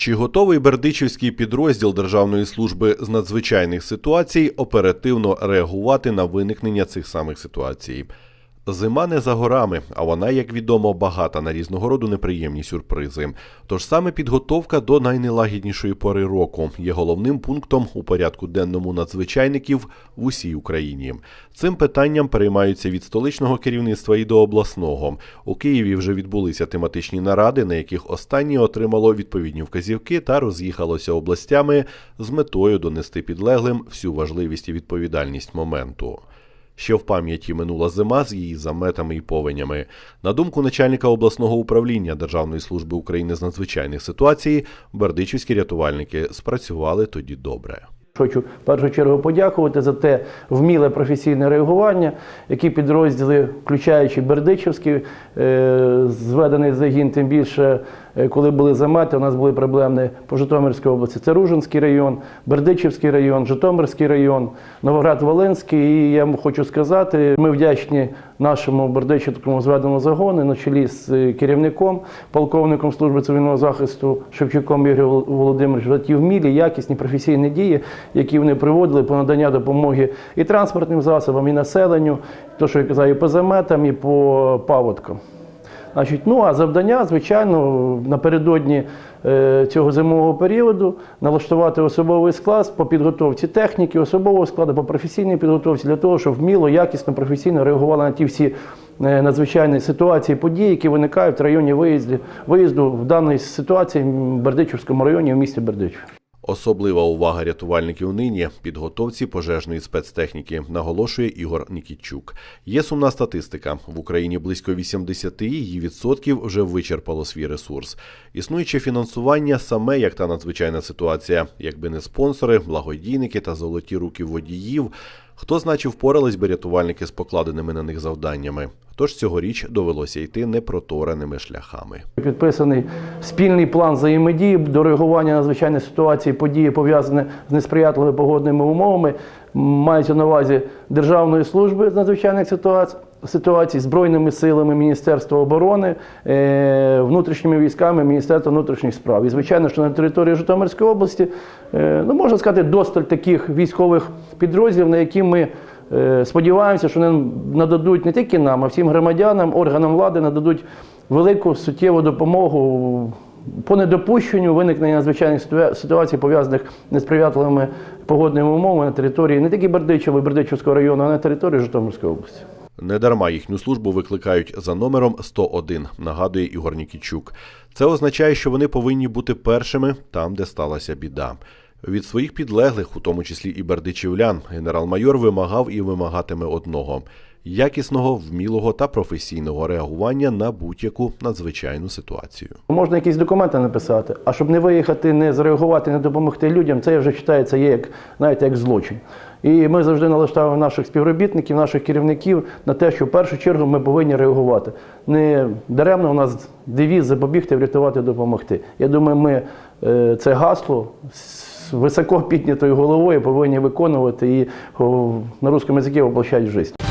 Чи готовий Бердичівський підрозділ Державної служби з надзвичайних ситуацій оперативно реагувати на виникнення цих самих ситуацій? Зима не за горами, а вона, як відомо, багата на різного роду неприємні сюрпризи. Тож саме підготовка до найнелагіднішої пори року є головним пунктом у порядку денному надзвичайників в усій Україні. Цим питанням переймаються від столичного керівництва і до обласного. У Києві вже відбулися тематичні наради, на яких останнє отримало відповідні вказівки та роз'їхалося областями з метою донести підлеглим всю важливість і відповідальність моменту. Ще в пам'яті минула зима з її заметами і повенями. На думку начальника обласного управління Державної служби України з надзвичайних ситуацій, бердичівські рятувальники спрацювали тоді добре. Хочу в першу чергу подякувати за те вміле професійне реагування, які підрозділи, включаючи Бердичівський, е, зведений загін, тим більше, коли були замети, у нас були проблеми по Житомирській області. Це Ружинський район, Бердичівський район, Житомирський район, Новоград-Волинський. І я хочу сказати, ми вдячні нашому Бердичівському зведеному загону на чолі з е, керівником, полковником служби цивільного захисту Шевчуком Ігорем Володимировичем за ті вмілі, якісні професійні дії, які вони проводили по надання допомоги і транспортним засобам, і населенню, то, що я казав, і по заметам, і по паводкам. Значить, ну а завдання, звичайно, напередодні е, цього зимового періоду налаштувати особовий склад по підготовці техніки, особового складу, по професійній підготовці для того, щоб вміло, якісно, професійно реагували на ті всі е, надзвичайні ситуації, події, які виникають в районі виїзду, виїзду в даній ситуації в Бердичівському районі в місті Бердичів. Особлива увага рятувальників нині підготовці пожежної спецтехніки, наголошує Ігор Нікітчук. Є сумна статистика. В Україні близько 80 її відсотків вже вичерпало свій ресурс. Існуюче фінансування саме як та надзвичайна ситуація, якби не спонсори, благодійники та золоті руки водіїв. Хто значе впорались би рятувальники з покладеними на них завданнями? Тож цьогоріч довелося йти непротореними шляхами. Підписаний спільний план взаємодії до реагування на звичайні ситуації, події пов'язані з несприятливими погодними умовами. Мається на увазі Державної служби з надзвичайних ситуацій. Ситуацій збройними силами Міністерства оборони, е, внутрішніми військами Міністерства внутрішніх справ. І звичайно, що на території Житомирської області, е, ну можна сказати, досталь таких військових підрозділів, на які ми е, сподіваємося, що вони нададуть не тільки нам, а всім громадянам, органам влади нададуть велику суттєву допомогу по недопущенню виникнення надзвичайних ситуацій, пов'язаних з несприятливими погодними умовами на території не тільки Бердичева і Бердичівського району, а на території Житомирської області. Недарма їхню службу викликають за номером 101, нагадує Ігор Нікічук. Це означає, що вони повинні бути першими там, де сталася біда. Від своїх підлеглих, у тому числі і бердичівлян, генерал-майор вимагав і вимагатиме одного якісного, вмілого та професійного реагування на будь-яку надзвичайну ситуацію. Можна якісь документи написати, а щоб не виїхати, не зреагувати, не допомогти людям, це вже вважається є як, знаєте, як злочин. І ми завжди налаштовуємо наших співробітників, наших керівників на те, що в першу чергу ми повинні реагувати. Не даремно у нас девіз запобігти, врятувати, допомогти. Я думаю, ми е, це гасло високо піднятою головою повинні виконувати і на русском язикі воплощати в життя.